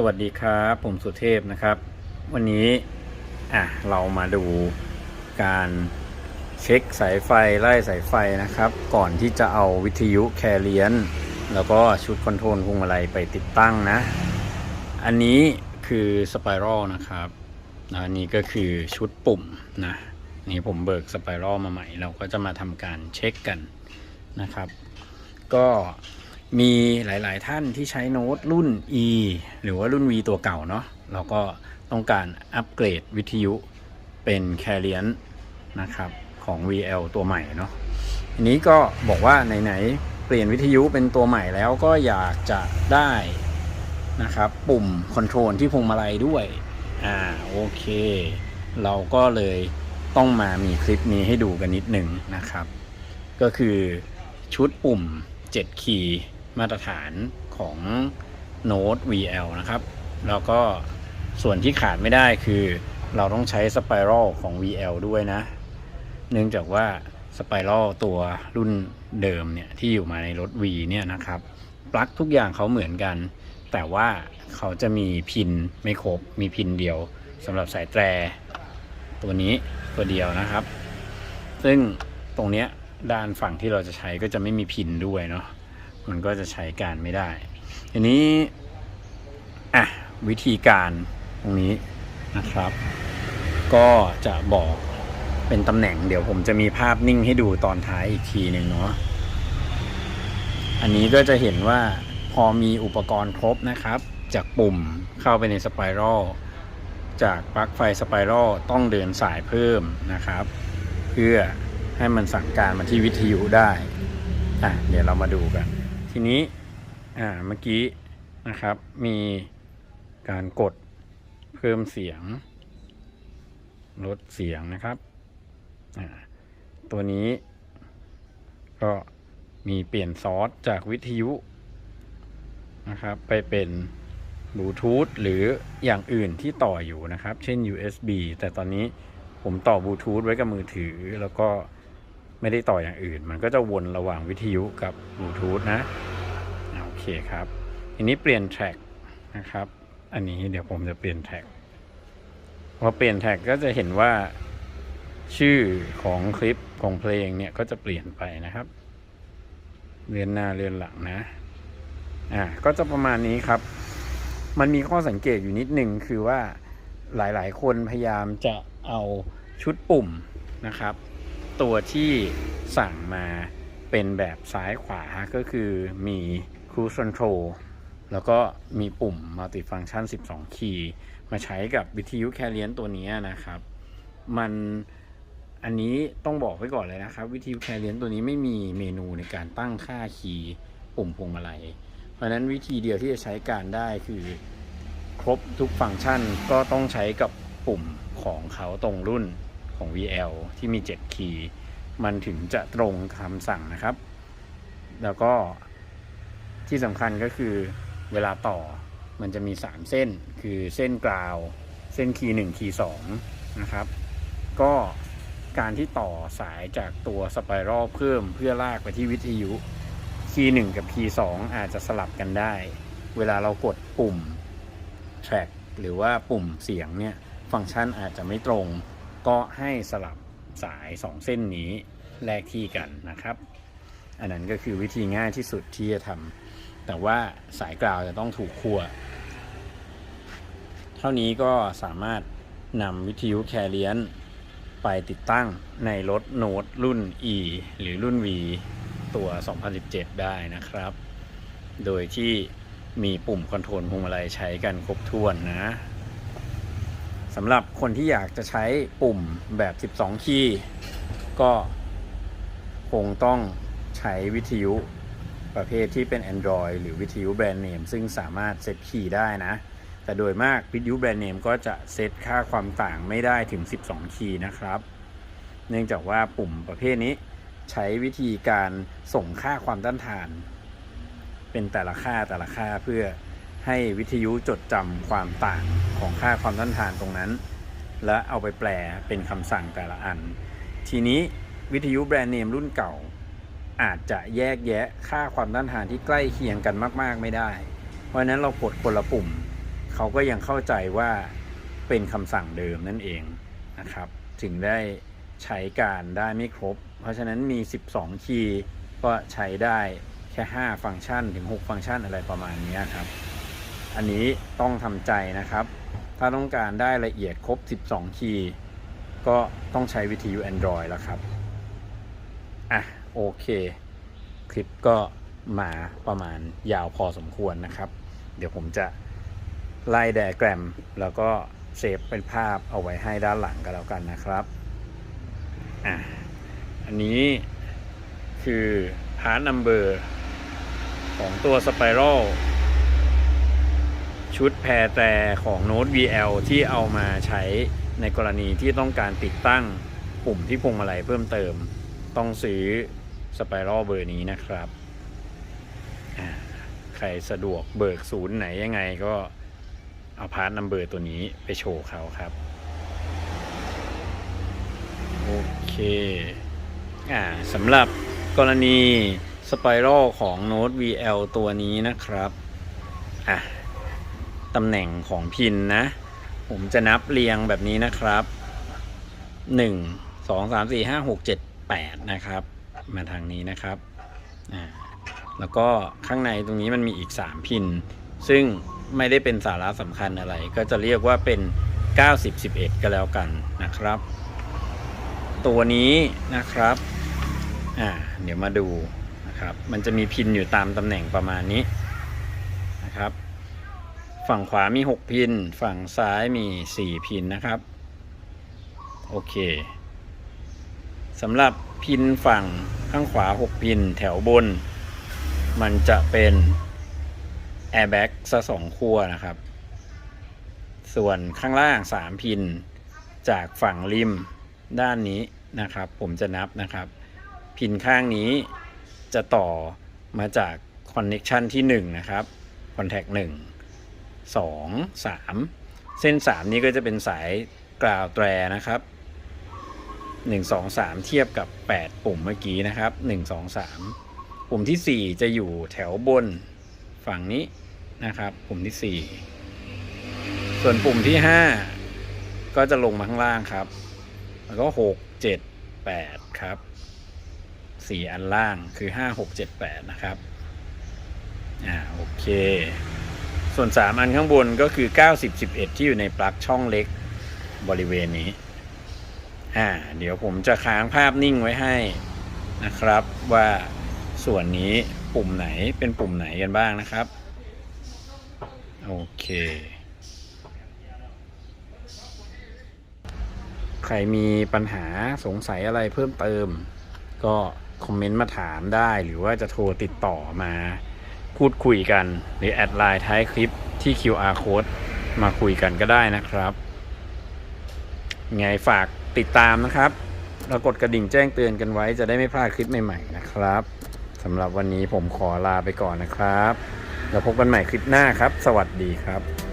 สวัสดีครับ ผมสุเทพนะครับ วันนี้อะเรามาดูการเช็คสายไฟไล่สายไฟนะครับ ก่อนที่จะเอาวิทยุแคเรียน แล้วก็ชุดคอนโทรลพวงมาลัยไปติดตั้งนะ อันนี้คือสไปรัลนะครับอันนี้ก็คือชุดปุ่มนะนี่ผมเบิกสไปรัลมาใหม่ เราก็จะมาทำการเช็คกันนะครับ ก็ มีหลาย ๆ ท่านที่ใช้โน้ตรุ่น E หรือว่ารุ่น V ตัวเก่าเนาะเราก็ต้องการอัปเกรดวิทยุเป็น Carrier นะครับของ VL ตัวใหม่เนาะทีนี้ก็บอกว่าไหน ๆ เปลี่ยนวิทยุเป็นตัวใหม่แล้วก็อยากจะได้นะครับปุ่มคอนโทรลที่พวงมาลัยด้วย อ่าโอเค เราก็เลยต้องมามีคลิปนี้ให้ดูกันนิดหนึ่งนะครับ ก็คือชุดปุ่ม 7 คีย์ มาตรฐานของ Note VL นะครับ แล้วก็ส่วนที่ขาดไม่ได้คือเราต้องใช้สไปรัลของ VL ด้วยนะ เนื่องจากว่าสไปรัลตัวรุ่นเดิมเนี่ยที่อยู่มาในรถ V เนี่ยนะครับปลั๊กทุกอย่างเขาเหมือนกัน แต่ว่าเขาจะมีพินไม่ครบ มีพินเดียวสำหรับสายแตร ตัวนี้ตัวเดียวนะครับ ซึ่งตรงเนี้ยด้านฝั่งที่เราจะใช้ก็จะไม่มีพินด้วยเนาะ มันก็จะใช้การไม่ได้ ทีนี้อะวิธีการตรงนี้นะครับ ก็จะบอกเป็นตำแหน่งเดี๋ยวผมจะมีภาพนิ่งให้ดูตอนท้ายอีกทีหนึ่งเนาะอันนี้ก็จะเห็นว่าพอมีอุปกรณ์ครบนะครับ จากปุ่มเข้าไปในสไปรัลจากปลั๊กไฟสไปรัลต้องเดินสายเพิ่มนะครับ เพื่อให้มันสั่งการมาที่วิทยุได้อะเดี๋ยวเรามาดูกัน ทีนี้อ่าเมื่อกี้นะครับ มีการกดเพิ่มเสียง ลดเสียงนะครับอ่าตัวนี้ ก็มีเปลี่ยนซอสจากวิทยุนะครับ ไปเป็นบลูทูธหรืออย่างอื่นที่ต่ออยู่นะครับ เช่น USB แต่ตอนนี้ผมต่อบลูทูธไว้กับมือถือแล้วก็ ไม่ได้ต่ออย่างอื่น มันก็จะวนระหว่างวิทยุกับบลูทูธนะโอเคครับทีนี้เปลี่ยนแทร็กนะครับ อันนี้เดี๋ยวผมจะเปลี่ยนแทร็กพอเปลี่ยนแทร็กก็จะเห็นว่าชื่อของคลิปของเพลงเนี่ยก็จะเปลี่ยนไปนะครับเลื่อนหน้าเลื่อนหลังนะ อ่า ก็จะประมาณนี้ครับ มันมีข้อสังเกตอยู่นิดหนึ่งคือว่าหลายๆ คนพยายามจะเอาชุดปุ่มนะครับ ตัวที่สั่งมาเป็นแบบซ้ายขวาก็คือมี Cruise Control แล้วก็มีปุ่ม Multifunction 12 คีย์มาใช้กับวิทยุแคเรียนตัวนี้นะครับ มันอันนี้ต้องบอกไว้ก่อนเลยนะครับ วิทยุแคเรียนตัวนี้ไม่มีเมนูในการตั้งค่าคีย์ปุ่มพวงมาลัยเพราะนั้นวิธีเดียวที่จะใช้การได้คือครบทุกฟังก์ชันก็ต้องใช้กับปุ่มของเขาตรงรุ่น ของ VL ที่มี 7 คีย์มันถึงจะตรงคำสั่งนะครับ แล้วก็ที่สำคัญก็คือเวลาต่อมันจะมี 3 เส้นคือเส้นกราว เส้นคีย์1คีย์2นะครับ ก็การที่ต่อสายจากตัวสไปรัลเพิ่มเพื่อลากไปที่วิทยุ คีย์หนึ่งกับคีย์สองอาจจะสลับกันได้ เวลาเรากดปุ่ม track หรือว่าปุ่มเสียงเนี่ย ฟังก์ชันอาจจะไม่ตรง ก็ให้สลับสาย 2 เส้นนี้แลกที่กันนะครับ อันนั้นก็คือวิธีง่ายที่สุดที่จะทำแต่ว่าสายกราวจะต้องถูกคั่ว เท่านี้ก็สามารถนำวิทยุแคเรียนไปติดตั้งในรถโน้ตรุ่น E หรือรุ่น V ตัว 2017 ได้นะครับ โดยที่มีปุ่มคอนโทรลพวงมาลัยใช้กันครบถ้วนนะ สำหรับคนที่อยากจะใช้ปุ่มแบบ 12 คีย์ก็คงต้องใช้วิทยุประเภทที่เป็น Android หรือวิทยุแบรนด์เนมซึ่งสามารถเซตคีย์ได้นะ แต่โดยมากวิทยุแบรนด์เนมก็จะเซตค่าความต่างไม่ได้ถึง 12 คีย์นะครับ เนื่องจากว่าปุ่มประเภทนี้ใช้วิธีการส่งค่าความต้านทาน เป็นแต่ละค่าแต่ละค่าเพื่อ ให้วิทยุจดจำความต่างของค่าความต้านทานตรงนั้น และเอาไปแปลเป็นคำสั่งแต่ละอัน ทีนี้วิทยุแบรนด์เนมรุ่นเก่า อาจจะแยกแยะค่าความต้านทานที่ใกล้เคียงกันมาก ๆ ไม่ได้ เพราะนั้นเรากดคนละปุ่ม เขาก็ยังเข้าใจว่าเป็นคำสั่งเดิมนั่นเองนะครับ ถึงได้ใช้การได้ไม่ครบ เพราะฉะนั้นมี 12 คีย์ก็ใช้ได้แค่ 5 ฟังก์ชันถึง 6 ฟังก์ชันอะไรประมาณนี้ครับ อันนี้ต้องทำใจนะครับ ถ้าต้องการได้ละเอียดครบ 12 คีย์ก็ต้องใช้วิทยุ Android แล้วครับ อะ โอเค คลิปก็มาประมาณยาวพอสมควรนะครับ เดี๋ยวผมจะไล่ไดอะแกรม แล้วก็เซฟเป็นภาพเอาไว้ให้ด้านหลังกันแล้วกันนะครับ อะ อันนี้คือพาร์ n นัมเบอร์ของตัว Spiral ชุดแพรแต่ของ Note VL ที่เอามาใช้ในกรณีที่ต้องการติดตั้งปุ่มที่พวงมาลัยเพิ่มเติม ต้องซื้อ Spiral เบอร์นี้นะครับ ใครสะดวกเบิกศูนย์ไหนยังไงก็เอาพาร์ทนัมเบอร์ตัวนี้ไปโชว์เขาครับ โอเค อ่าสำหรับกรณีสไปรัลของ Note VL ตัวนี้นะครับ อะ ตำแหน่งของพินนะ ผมจะนับเรียงแบบนี้นะครับ 1 2 3 4 5 6 7 8 นะครับ มาทางนี้นะครับอ่าแล้วก็ข้างในตรงนี้มันมีอีก 3 พิน ซึ่งไม่ได้เป็นสาระสำคัญอะไร ก็จะเรียกว่าเป็น 90 11 ก็แล้วกันนะครับ ตัวนี้นะครับอ่าเดี๋ยวมาดูนะครับ มันจะมีพินอยู่ตามตำแหน่งประมาณนี้นะครับ ฝั่งขวามี 6 พิน ฝั่งซ้ายมี 4 พินนะครับ โอเคสำหรับพินฝั่งข้างขวา 6 พินแถวบน มันจะเป็นแอร์แบ็กซะสองขั้วนะครับ ส่วนข้างล่าง 3 พินจากฝั่งริมด้านนี้นะครับ ผมจะนับนะครับ พินข้างนี้จะต่อมาจากคอนเน็ชันที่ 1 นะครับคอนแทค1 2 3 เส้น 3 นี้ก็จะเป็นสายกราวแตรนะครับ 1 2 3 เทียบกับ 8 ปุ่มเมื่อกี้นะครับ 1 2 3 ปุ่มที่ 4 จะอยู่แถวบนฝั่งนี้นะครับ ปุ่มที่ 4 ส่วนปุ่มที่ 5 ก็จะลงมาข้างล่างครับ แล้วก็ 6 7 8 ครับ 4 อันล่างคือ 5 6 7 8 นะครับ อ่าโอเค ส่วน 3 อันข้างบนก็คือ 90 11 ที่อยู่ในปลั๊กช่องเล็กบริเวณนี้ อ่า เดี๋ยวผมจะค้างภาพนิ่งไว้ให้นะครับ ว่าส่วนนี้ปุ่มไหนเป็นปุ่มไหนกันบ้างนะครับ โอเค ใครมีปัญหาสงสัยอะไรเพิ่มเติม ก็คอมเมนต์มาถามได้หรือว่าจะโทรติดต่อมา พูดคุยกัน หรือแอดไลน์ท้ายคลิปที่ QR code มาคุยกันก็ได้นะครับ ไงฝากติดตามนะครับแล้วกดกระดิ่งแจ้งเตือนกันไว้จะได้ไม่พลาดคลิปใหม่ๆนะครับสำหรับวันนี้ผมขอลาไปก่อนนะครับ แล้วพบกันใหม่คลิปหน้าครับ สวัสดีครับ